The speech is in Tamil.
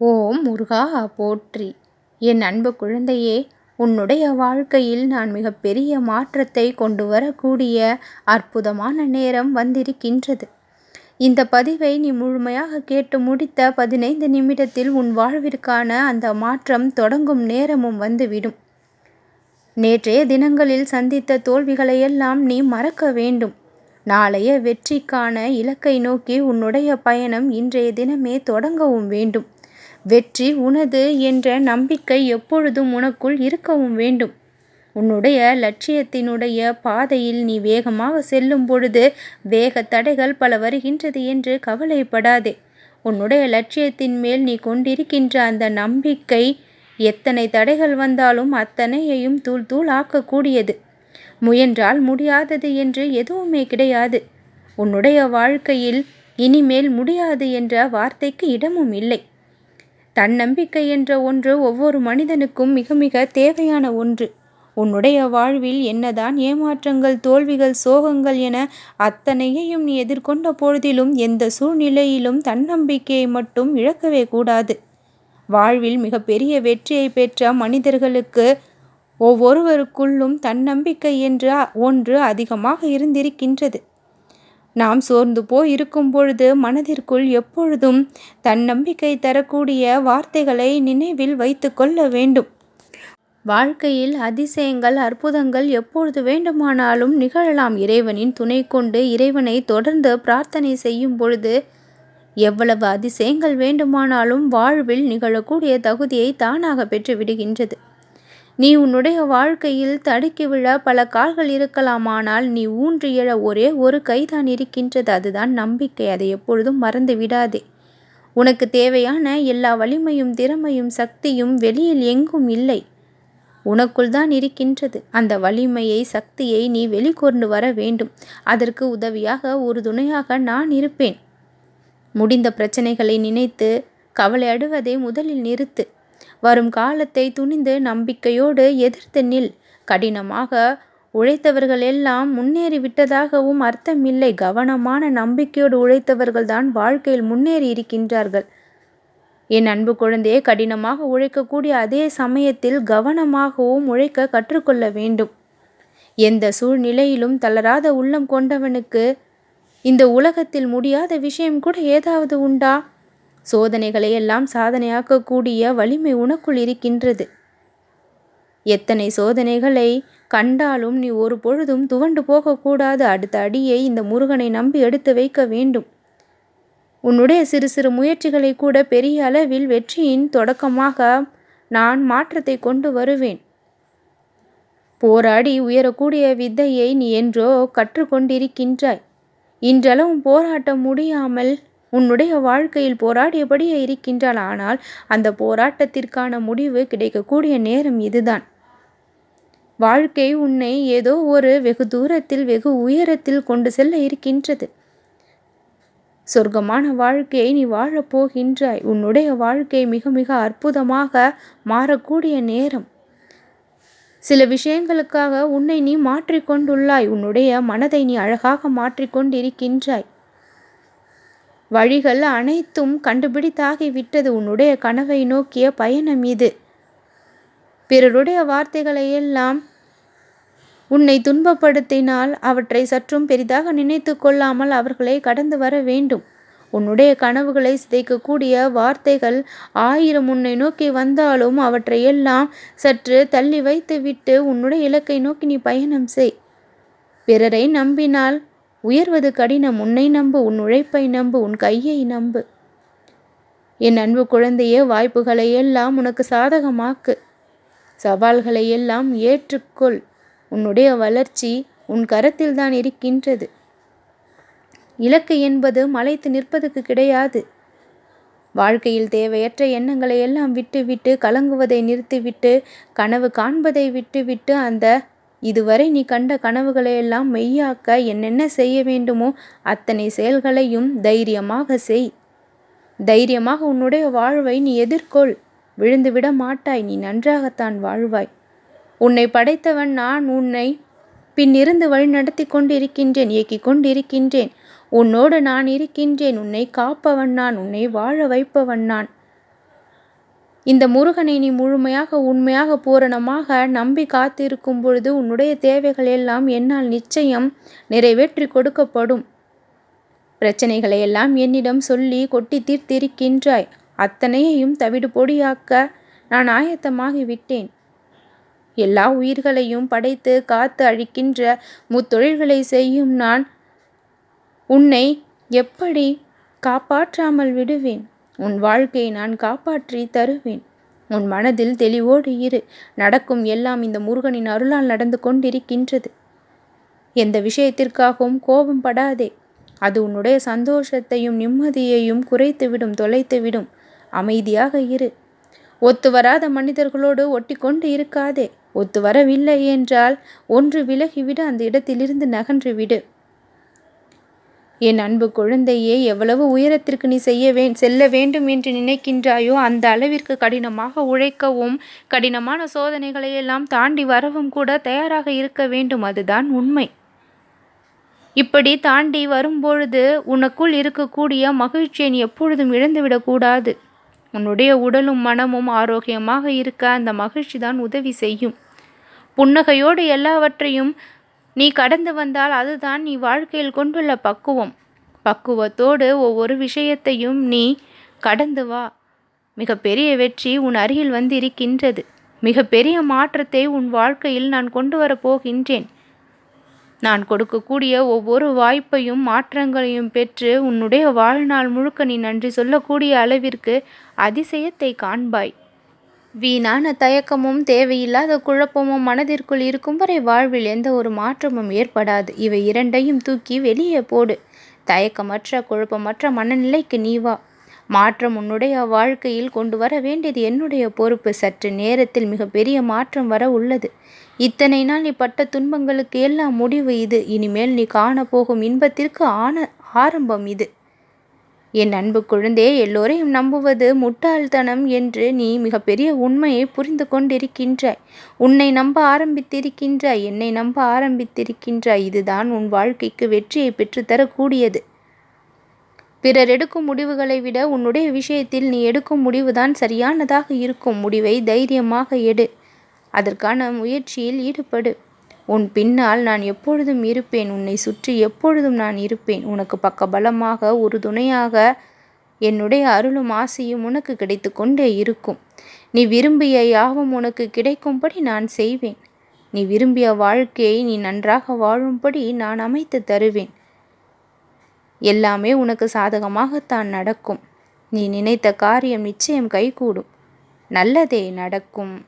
ஓம் முருகா போற்றி. என் அன்பு குழந்தையே உன்னுடைய வாழ்க்கையில் நான் மிகப்பெரிய மாற்றத்தை கொண்டு வரக்கூடிய அற்புதமான நேரம் வந்திருக்கின்றது. இந்த பதிவை நீ முழுமையாக கேட்டு முடித்த பதினைந்து நிமிடத்தில் உன் வாழ்விற்கான அந்த மாற்றம் தொடங்கும் நேரமும் வந்துவிடும். நேற்றைய தினங்களில் சந்தித்த தோல்விகளையெல்லாம் நீ மறக்க வேண்டும். நாளைய வெற்றிக்கான இலக்கை நோக்கி உன்னுடைய பயணம் இன்றைய தினமே தொடங்கவும் வேண்டும். வெற்றி உனது என்ற நம்பிக்கை எப்பொழுதும் உனக்குள் இருக்கவும் வேண்டும். உன்னுடைய லட்சியத்தினுடைய பாதையில் நீ வேகமாக செல்லும் பொழுது வேக தடைகள் பல வருகின்றது என்று கவலைப்படாதே. உன்னுடைய லட்சியத்தின் மேல் நீ கொண்டிருக்கின்ற அந்த நம்பிக்கை எத்தனை தடைகள் வந்தாலும் அத்தனையையும் தூள் தூள் ஆக்கக்கூடியது. முயன்றால் முடியாதது என்று எதுவுமே கிடையாது. உன்னுடைய வாழ்க்கையில் இனிமேல் முடியாது என்ற வார்த்தைக்கு இடமும் இல்லை. தன்னம்பிக்கை என்ற ஒன்று ஒவ்வொரு மனிதனுக்கும் மிக மிக தேவையான ஒன்று. உன்னுடைய வாழ்வில் என்னதான் ஏமாற்றங்கள் தோல்விகள் சோகங்கள் என அத்தனையையும் நீ எதிர்கொண்ட பொழுதிலும் எந்த சூழ்நிலையிலும் தன்னம்பிக்கையை மட்டும் இழக்கவே கூடாது. வாழ்வில் மிகப்பெரிய வெற்றியை பெற்ற மனிதர்களுக்கு ஒவ்வொருவருக்குள்ளும் தன்னம்பிக்கை என்ற ஒன்று அதிகமாக இருந்திருக்கின்றது. நாம் சோர்ந்து போய் இருக்கும் பொழுது மனதிற்குள் எப்பொழுதும் தன்னம்பிக்கை தரக்கூடிய வார்த்தைகளை நினைவில் வைத்து கொள்ள வேண்டும். வாழ்க்கையில் அதிசயங்கள் அற்புதங்கள் எப்பொழுது வேண்டுமானாலும் நிகழலாம். இறைவனின் துணை கொண்டு இறைவனை தொடர்ந்து பிரார்த்தனை செய்யும் பொழுது எவ்வளவு அதிசயங்கள் வேண்டுமானாலும் வாழ்வில் நிகழக்கூடிய தகுதியை தானாக பெற்று விடுகின்றது நீ உன்னுடைய வாழ்க்கையில் தடுக்கி விழ பல கால்கள் இருக்கலாமானால் நீ ஊன்றி எழ ஒரே ஒரு கைதான் இருக்கின்றது. அதுதான் நம்பிக்கை. அதை எப்பொழுதும் மறந்து விடாதே. உனக்கு தேவையான எல்லா வலிமையும் திறமையும் சக்தியும் வெளியில் எங்கும் இல்லை. உனக்குள் தான் இருக்கின்றது. அந்த வலிமையை சக்தியை நீ வெளிக்கொண்டு வர வேண்டும். அதற்கு உதவியாக ஒரு துணையாக நான் இருப்பேன். முடிந்த பிரச்சனைகளை நினைத்து கவலை அடுவதை முதலில் நிறுத்து. வரும் காலத்தை துணிந்து நம்பிக்கையோடு எதிர்த்து நில். கடினமாக உழைத்தவர்கள் எல்லாம் முன்னேறிவிட்டதாகவும் அர்த்தமில்லை. கவனமான நம்பிக்கையோடு உழைத்தவர்கள்தான் வாழ்க்கையில் முன்னேறி இருக்கின்றார்கள். என் அன்பு குழந்தையே கடினமாக உழைக்கக்கூடிய அதே சமயத்தில் கவனமாகவும் உழைக்க கற்றுக்கொள்ள வேண்டும். எந்த சூழ்நிலையிலும் தளராத உள்ளம் கொண்டவனுக்கு இந்த உலகத்தில் முடியாத விஷயம் கூட ஏதாவது உண்டா? சோதனைகளை எல்லாம் சாதனையாக்கக்கூடிய வலிமை உனக்குள் இருக்கின்றது. எத்தனை சோதனைகளை கண்டாலும் நீ ஒரு பொழுதும் துவண்டு போகக்கூடாது. அடுத்த அடியை இந்த முருகனை நம்பி எடுத்து வைக்க வேண்டும். உன்னுடைய சிறு சிறு முயற்சிகளை கூட பெரிய அளவில் வெற்றியின் தொடக்கமாக நான் மாற்றத்தை கொண்டு வருவேன். போராடி உயரக்கூடிய வித்தையை நீ என்றோ கற்றுக்கொண்டிருக்கின்றாய். இன்றளவும் போராட்டம் முடியாமல் உன்னுடைய வாழ்க்கையில் போராடியபடியே இருக்கின்றாள். ஆனால் அந்த போராட்டத்திற்கான முடிவு கிடைக்கக்கூடிய நேரம் இதுதான். வாழ்க்கை உன்னை ஏதோ ஒரு வெகு தூரத்தில் வெகு உயரத்தில் கொண்டு செல்ல இருக்கின்றது. சொர்க்கமான வாழ்க்கையை நீ வாழப் போகின்றாய். உன்னுடைய வாழ்க்கை மிக மிக அற்புதமாக மாறக்கூடிய நேரம். சில விஷயங்களுக்காக உன்னை நீ மாற்றிக்கொண்டுள்ளாய். உன்னுடைய மனதை நீ அழகாக மாற்றிக்கொண்டிருக்கின்றாய். வழிகள் அனைத்தும் கண்டுபிடித்தாகிவிட்டது உன்னுடைய கனவை நோக்கிய பயணம் இது. பிறருடைய வார்த்தைகளை எல்லாம் உன்னை துன்பப்படுத்தினால் அவற்றை சற்றும் பெரிதாக நினைத்து கொள்ளாமல் அவர்களை கடந்து வர வேண்டும். உன்னுடைய கனவுகளை சிதைக்கக்கூடிய வார்த்தைகள் ஆயிரம் உன்னை நோக்கி வந்தாலும் அவற்றையெல்லாம் சற்று தள்ளி வைத்துவிட்டு உன்னுடைய இலக்கை நோக்கி நீ பயணம் செய். பிறரை நம்பினால் உயர்வது கடினம் உன்னை நம்பு உன் உழைப்பை நம்பு உன் கையை நம்பு. என் அன்பு குழந்தையே வாய்ப்புகளை எல்லாம் உனக்கு சாதகமாக்கு. சவால்களை எல்லாம் ஏற்றுக்கொள். உன்னுடைய வளர்ச்சி உன் கரத்தில் தான் இருக்கின்றது. இலக்கு என்பது மலைத்து நிற்பதுக்கு கிடையாது. வாழ்க்கையில் தேவையற்ற எண்ணங்களை எல்லாம் விட்டுவிட்டு கலங்குவதை நிறுத்திவிட்டு கனவு காண்பதை விட்டுவிட்டு அந்த இதுவரை நீ கண்ட கனவுகளையெல்லாம் மெய்யாக்க என்னென்ன செய்ய வேண்டுமோ அத்தனை செயல்களையும் தைரியமாக செய். தைரியமாக உன்னுடைய வாழ்வை நீ எதிர்கொள். விழுந்துவிட மாட்டாய் நீ நன்றாகத்தான் வாழ்வாய். உன்னை படைத்தவன் நான் உன்னை பின்னிருந்து வழி நடத்தி கொண்டிருக்கின்றேன் இயக்கிக் கொண்டிருக்கின்றேன். உன்னோடு நான் இருக்கின்றேன் உன்னை காப்பவன் நான் உன்னை வாழ வைப்பவன் நான். இந்த முருகனை நீ முழுமையாக உண்மையாக பூரணமாக நம்பி காத்திருக்கும் பொழுது உன்னுடைய தேவைகள் எல்லாம் என்னால் நிச்சயம் நிறைவேற்றி கொடுக்கப்படும். பிரச்சனைகளை எல்லாம் என்னிடம் சொல்லி கொட்டி தீர்த்திருக்கின்றாய். அத்தனையையும் தவிடு பொடியாக்க நான் ஆயத்தமாகி விட்டேன். எல்லா உயிர்களையும் படைத்து காத்து அழிக்கின்ற முத்தொழில்களை செய்யும் நான் உன்னை எப்படி காப்பாற்றாமல் விடுவேன்? உன் வாழ்க்கையை நான் காப்பாற்றி தருவேன். உன் மனதில் தெளிவோடு இரு. நடக்கும் எல்லாம் இந்த முருகனின் அருளால் நடந்து கொண்டிருக்கின்றது. எந்த விஷயத்திற்காகவும் கோபம் படாதே. அது உன்னுடைய சந்தோஷத்தையும் நிம்மதியையும் குறைத்துவிடும் தொலைத்துவிடும். அமைதியாக இரு. ஒத்து வராத மனிதர்களோடு ஒட்டி கொண்டு இருக்காதே. ஒத்து வரவில்லை என்றால் ஒன்று விலகிவிடு அந்த இடத்திலிருந்து நகன்று விடு என் அன்பு குழந்தையே எவ்வளவு உயரத்திற்கு நீ செய்ய வே செல்ல வேண்டும் என்று நினைக்கின்றாயோ அந்த அளவிற்கு கடினமாக உழைக்கவும் கடினமான சோதனைகளை எல்லாம் தாண்டி வரவும் கூட தயாராக இருக்க வேண்டும். அதுதான் உண்மை. இப்படி தாண்டி வரும்பொழுது உனக்குள் இருக்கக்கூடிய மகிழ்ச்சியை நீ எப்பொழுதும் இழந்துவிடக்கூடாது உன்னுடைய உடலும் மனமும் ஆரோக்கியமாக இருக்க அந்த மகிழ்ச்சி தான் உதவி செய்யும். புன்னகையோடு எல்லாவற்றையும் நீ கடந்து வந்தால் அதுதான் நீ வாழ்க்கையில் கொண்டுள்ள பக்குவம். பக்குவத்தோடு ஒவ்வொரு விஷயத்தையும் நீ கடந்து வா. மிகப்பெரிய வெற்றி உன் அருகில் வந்து இருக்கின்றது மிகப்பெரிய மாற்றத்தை உன் வாழ்க்கையில் நான் கொண்டு வரப்போகின்றேன் நான் கொடுக்கக்கூடிய ஒவ்வொரு வாய்ப்பையும் மாற்றங்களையும் பெற்று உன்னுடைய வாழ்நாள் முழுக்க நீ நன்றி சொல்லக்கூடிய அளவிற்கு அதிசயத்தை காண்பாய். வீணான தயக்கமும் தேவையில்லாத குழப்பமும் மனதிற்குள் இருக்கும் வரை வாழ்வில் எந்த ஒரு மாற்றமும் ஏற்படாது. இவை இரண்டையும் தூக்கி வெளியே போடு. தயக்கமற்ற குழப்பமற்ற மனநிலைக்கு நீ வா. மாற்றம் உன்னுடைய வாழ்க்கையில் கொண்டு வர வேண்டியது என்னுடைய பொறுப்பு. சற்று நேரத்தில் மிகப்பெரிய மாற்றம் வர உள்ளது. இத்தனை நாள் நீ பட்ட துன்பங்களுக்கு எல்லாம் முடிவு இது. இனிமேல் நீ காணப்போகும் இன்பத்திற்கு ஆன ஆரம்பம் இது. என் அன்பு குழந்தை எல்லோரையும் நம்புவது முட்டாள்தனம் என்று நீ மிகப்பெரிய உண்மையை புரிந்து கொண்டிருக்கின்றாய். உன்னை நம்ப ஆரம்பித்திருக்கின்றாய் என்னை நம்ப ஆரம்பித்திருக்கின்றாய். இதுதான் உன் வாழ்க்கைக்கு வெற்றியை பெற்றுத்தரக்கூடியது பிறர் எடுக்கும் முடிவுகளை விட உன்னுடைய விஷயத்தில் நீ எடுக்கும் முடிவுதான் சரியானதாக இருக்கும். முடிவை தைரியமாக எடு. அதற்கான முயற்சியில் ஈடுபடு. உன் பின்னால் நான் எப்பொழுதும் இருப்பேன். உன்னை சுற்றி எப்பொழுதும் நான் இருப்பேன். உனக்கு பக்க பலமாக ஒரு துணையாக என்னுடைய அருளும் ஆசையும் உனக்கு கிடைத்து கொண்டே இருக்கும். நீ விரும்பிய யாவும் உனக்கு கிடைக்கும்படி நான் செய்வேன். நீ விரும்பிய வாழ்க்கையை நீ நன்றாக வாழும்படி நான் அமைத்து தருவேன். எல்லாமே உனக்கு சாதகமாகத்தான் நடக்கும். நீ நினைத்த காரியம் நிச்சயம் கைகூடும். நல்லதே நடக்கும்.